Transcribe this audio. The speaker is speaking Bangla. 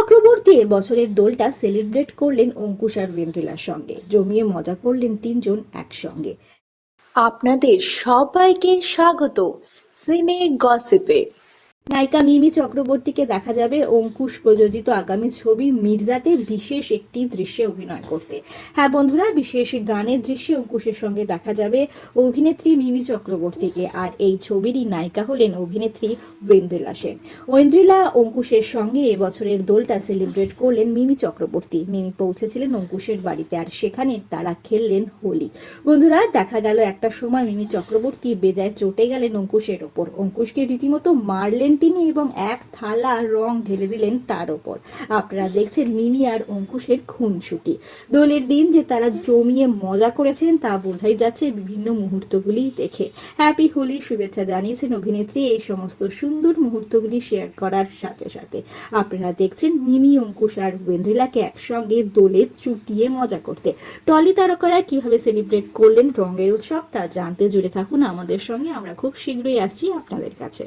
চক্রবর্তী বছরের দোলটা সেলিব্রেট করলেন অঙ্কুশ আর বেন্দ্রিলার সঙ্গে। জমিয়ে মজা করলেন তিনজন একসঙ্গে। আপনাদের সবাইকে স্বাগত। সিনে গসিপে। নায়িকা মিমি চক্রবর্তীকে দেখা যাবে অঙ্কুশ প্রযোজিত আগামী ছবি মির্জাতে বিশেষ একটি দৃশ্যে অভিনয় করতে। হ্যাঁ বন্ধুরা, বিশেষ গানের দৃশ্যে অঙ্কুশের সঙ্গে দেখা যাবে অভিনেত্রী মিমি চক্রবর্তীকে। আর এই ছবিরই নায়িকা হলেন অভিনেত্রী ঐন্দ্রিলা সেন। ঐন্দ্রিলা অঙ্কুশের সঙ্গে এবছরের দোলটা সেলিব্রেট করলেন মিমি চক্রবর্তী। মিমি পৌঁছেছিলেন অঙ্কুশের বাড়িতে আর সেখানে তারা খেললেন হোলি। বন্ধুরা, দেখা গেল একটা সময় মিমি চক্রবর্তী বেজায় চটে গেলেন অঙ্কুশের ওপর। অঙ্কুশকে রীতিমতো মারলেন তিনি এবং এক থালা রং ঢেলে দিলেন তার ওপর। আপনারা দেখছেন মিমি আর অঙ্কুশের খুনসুটি। দোলের দিন যে তারা জমিয়ে মজা করেছেন তা বোঝাই যাচ্ছে বিভিন্ন মুহূর্তগুলি দেখে। হ্যাপি হোলি শুভেচ্ছা জানিয়েছেন অভিনেত্রী। এই সমস্ত সুন্দর মুহূর্তগুলি শেয়ার করার সাথে সাথে আপনারা দেখছেন মিমি, অঙ্কুশ আর ওয়েন্দ্রিলাকে একসঙ্গে দোলে চুটিয়ে মজা করতে। টলি তারকারা কীভাবে সেলিব্রেট করলেন রঙের উৎসব তা জানতে জুড়ে থাকুন আমাদের সঙ্গে। আমরা খুব শীঘ্রই আসছি আপনাদের কাছে।